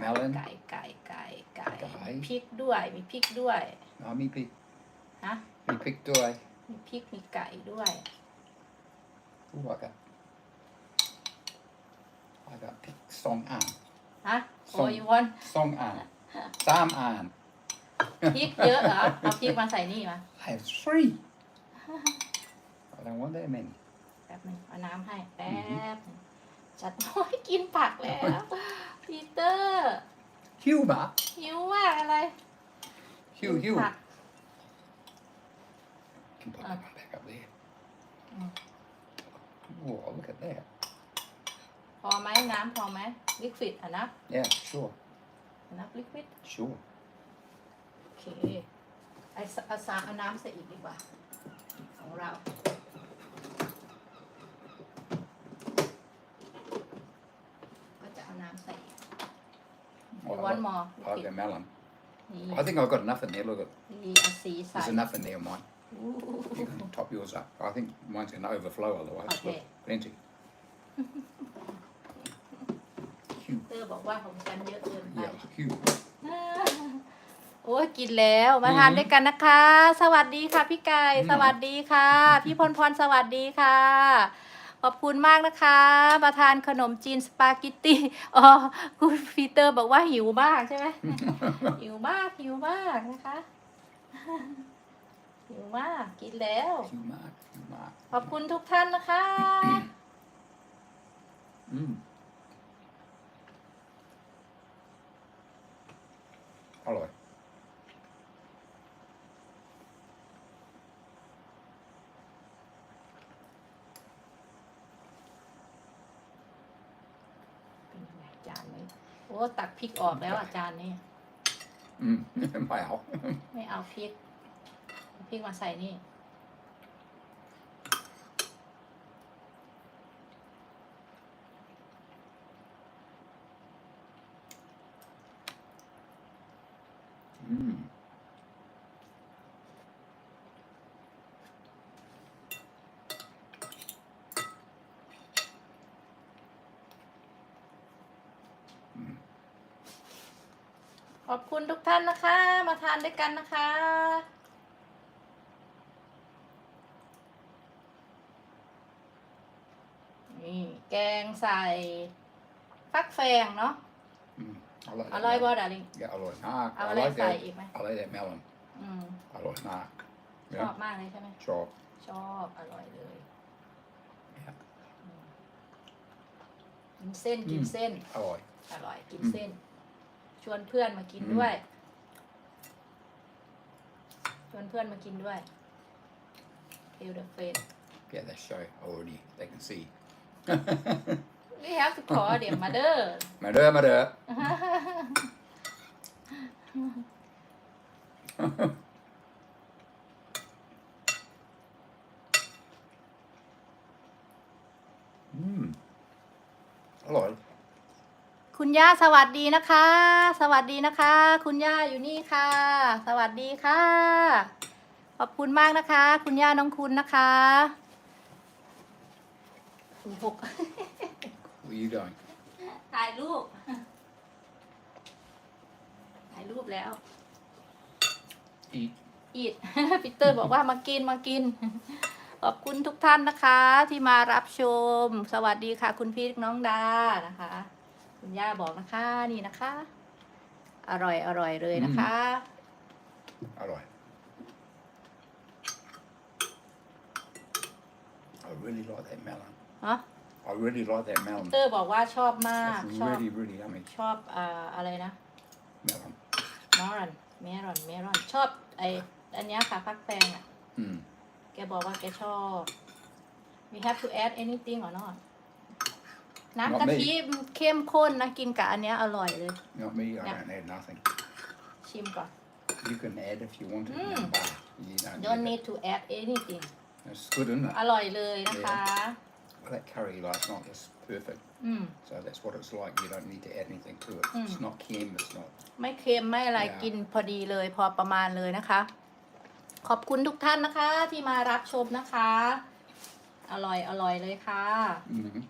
melon ไก่ไก่ไก่ไก่ไก่มีพริกด้วยมีพริกด้วยอ๋อมีพริกฮะมีพริกด้วย มีพริกมีไก่ด้วยอู้ว่ากัน I got พริกสองอ่านฮะส้โอ้มยวันสองอ่านสามอ่านพริกเยอะเหรอเอาพริกมาใส่นี่มา I have three I don't want that many แป๊บหนึงเอาน้ำให้แป๊บหนึ่งจัดโอ้ยกินผักแล้ว ปีเตอร์ Humor หิวมากอะไร Hugh กิน Hugh ผัก can put Uh. that one back up there Mm. Whoa look at that พอไหมน้ำพอไหมลิควิดอะนะ yeah sure นะลิควิด sure โอเคไอซเอาซาเอาน้ำใส่อีกดีกว่า ของเรา ก็จะเอาน้ำใส่อีก Oh, I one like- more I like the melon นี่ I think I've got enough in there look at นี่เอาสีใส่ there's enough in there mine อู้ you can top yours up I think mine's going to overflow otherwise Okay. Look, plenty เตอร์บอกว่าของฉันเยอะเกินไป yeah Hugh โอ้ยกินแล้วมาทานอืมด้วยกันนะคะ สวัสดีค่ะพี่ไก่อืมสวัสดีค่ะ พี่พรพรสวัสดีค่ะ ขอบคุณมากนะคะ มาทานขนมจีนสปาเกิตตี้อ๋อคุณพีเตอร์บอกว่าหิวมากใช่ไหมหิวมากหิวมากนะคะหิวมากกินแล้ว Hugh Mark Hugh Mark ขอบคุณทุกท่านนะคะ mm. อร่อย เป็นยังไงจานนี้โอ้ ตักพริกออกแล้วอาจารย์นี่อืมไม่เอาไม่เอาพริกเอาพริกมาใส่นี่ อืม ขอบคุณทุกท่านนะคะ มาทานด้วยกันนะคะ นี่แกงใส่ฟักแฟงเนาะ อืมอร่อยอร่อยบ่ดาริง Yeah, อร่อยมากเอา I อะไร like ใส่ that อีกไหม I like that melon อืม อร่อยมากชอบมากเลยใช่ไหม ชอบ ชอบอร่อยเลย Yeah. อืมกินเส้นกินอืมเส้น อร่อย อร่อยกินอืมเส้นช วนเพื่อนมากินอืมด้วย ชวนเพื่อนมากินด้วยเทลเดอะเฟน Yeah, they show already. They can see. we have to call them mother มาเด้อมาเด้อ อืมอร่อย คุณย่าสวัสดีนะคะ สวัสดีนะคะ คุณย่าอยู่นี่ค่ะ สวัสดีค่ะ ขอบคุณมากนะคะ คุณย่าน้องคุณนะคะคุณหก Where are you going? ถ่ายรูป ถ่ายรูปแล้ว Eat. อีดพีเตอร์บอกว่ามากินมากิน ขอบคุณทุกท่านนะคะ ที่มารับชม สวัสดีค่ะ คุณพี่น้องดานะคะ คุณย่าบอกนะคะนี่นะคะ อร่อยอร่อยเลยนะคะ อร่อย I really like that melon. เนาะ I really like that melon. เตอร์บอกว่าชอบมาก That's ชอบ really, really yummy ชอบอ่าอะไรนะ melon. มอรอนเมรอนเมรอนชอบไออันเนี้ยค่ะฟักแฟงอะ Mm. แกบอกว่าแกชอบ we have to add anything or not น้ำ Not กะ me ทิเข้มข้นนะ กินกับอันเนี้ยอร่อยเลย Not me, I Yeah. don't add nothing. ชิมก่อน You can add if you want to. Mm. But you don't, don't need need to add anything it. It's good, isn't it? อร่อยเลยนะคะ Well, that curry last night was perfect. อืม So that's what it's like. You don't need to add anything to it. Mm. It's not kem, it's not. ไม่เค็มไม่อะไร Yeah. กินพอดีเลยพอประมาณเลยนะคะ ขอบคุณทุกท่านนะคะ ที่มารับชมนะคะ อร่อยอร่อยเลยค่ะ Mm-hmm.